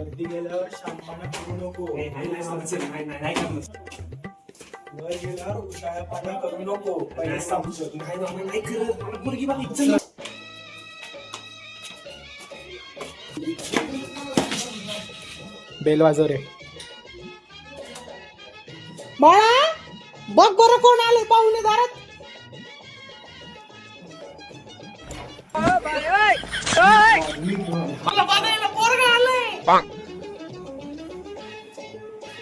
वरती गेल्यावर करू नको. वर गेल्यावर करू नको. पहिले नाही, करत. बेल वाजव रे. बाळा बघ बरं कोण आले पाहुणे दारात. मला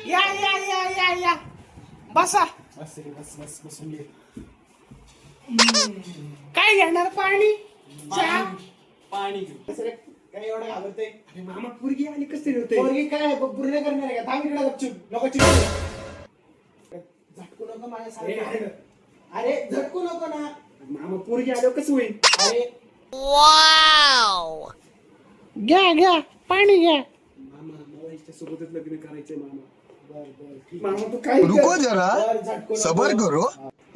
या या या या या बसा. बस रे, बस, बस, बसून घे. काय घेणार? पाणी? चहा? पाणी. काय एवढं घाबरते अरे मामा पोरगी आली कसं होतंय. पोरगी काय? पूर्ण करणार आहे का? थांब इकडे गपचूप. नको चिडू. झटकू नको ए, माझ्या अरे, अरे. झटकू नको ना. मामा पोरगी आल्यावर कसं होईल? अरे. घ्या घ्या. पाणी घ्या. मामा मला हिच्या सोबतच लग्न करायचंय मामा बर बर ठीक मामा तू काय रुको? जरा. सबर करो.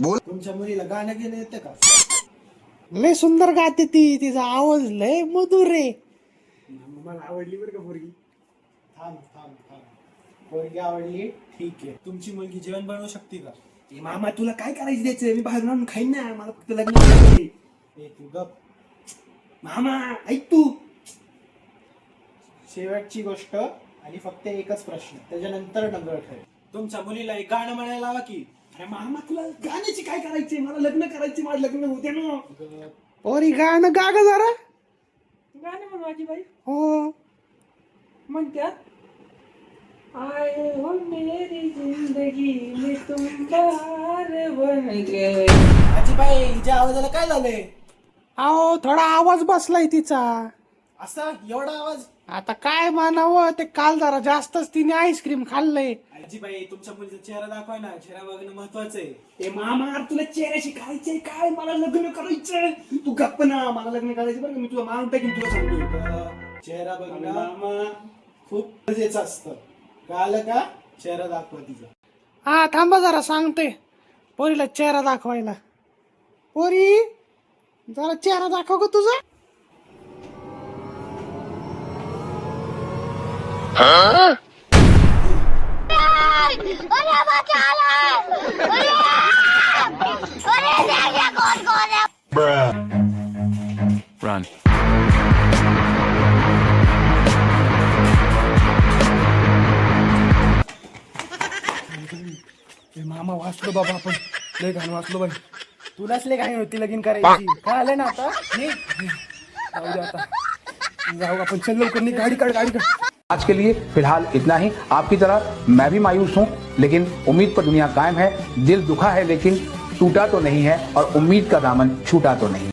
बोल. तुमच्या मुलीला गाणं गेलं येतं का? लय सुंदर गाते ती. तिचा आवाज लय मधुर आहे. मामा मला आवडली बरं का पोरगी? थांब थांब थांब. पोरगी आवडली ठीक आहे. तुमची मुलगी जेवण बनवू शकते का? ए, मामा तुला काय करायचं द्यायचं? मी बाहेरून आणून खाईन ना. मला फक्त लग्न करायचंय. ए तू गप. मामा ऐक तू. शेवटची गोष्ट आणि फक्त एकच प्रश्न त्याच्यानंतर नंबर ठरेल. तुमच्या मुलीला एक गाणं म्हणायला लावा की अरे मामा तुला गाण्याची काय करायचंय? मला लग्न करायचे माझं लग्न होते ना. पोरी गाणं गा ग जरा. गाणं म्हण माझी बाई. हो. म्हणत्यात आए हो मेरी जिंदगी में तुम बाहर बन गए. आजीबाई हिच्या आवाजाला काय झालंय? अहो थोडा आवाज बसलाय तिचा. असा एवढा आवाज. आता काय मानावं ते काल जरा जास्तच तिने आईस्क्रीम खाल्लंय. आजीबाई तुमच्या मुलीचा चेहरा दाखवाय ना चेहरा बघणं महत्वाचं आहे ए मामा तुला चेहऱ्याशी करायचंय काय? मला लग्न करायचंय. तू गप्प ना मला लग्न करायचं बरं का. मी तुला मारून टाकीन तुला सांगतोय. चेहरा बघणं मामा. खूप गरजेचं असतं. कळालं का? चेहरा दाखवा तिचा. हा थांबा जरा सांगते. पोरीला चेहरा दाखवायला. पोरी जरा चेहरा दाखव ग तुझा. Run. ए मामा वाचलो बाबा आपण. लय घाण वाचलो बाई. तुलाच लय घाण होती लगीन करायची. काय आलं ना आता? जाऊ दे आता. जाऊ आपण. चल लवकर नाही गाडी काढ गाडी काढ. आज के लिए फिलहाल इतना ही। आपकी तरह मैं भी मायूस हूँ लेकिन उम्मीद पर दुनिया कायम है। दिल दुखा है लेकिन टूटा तो नहीं है और उम्मीद का दामन छूटा तो नहीं।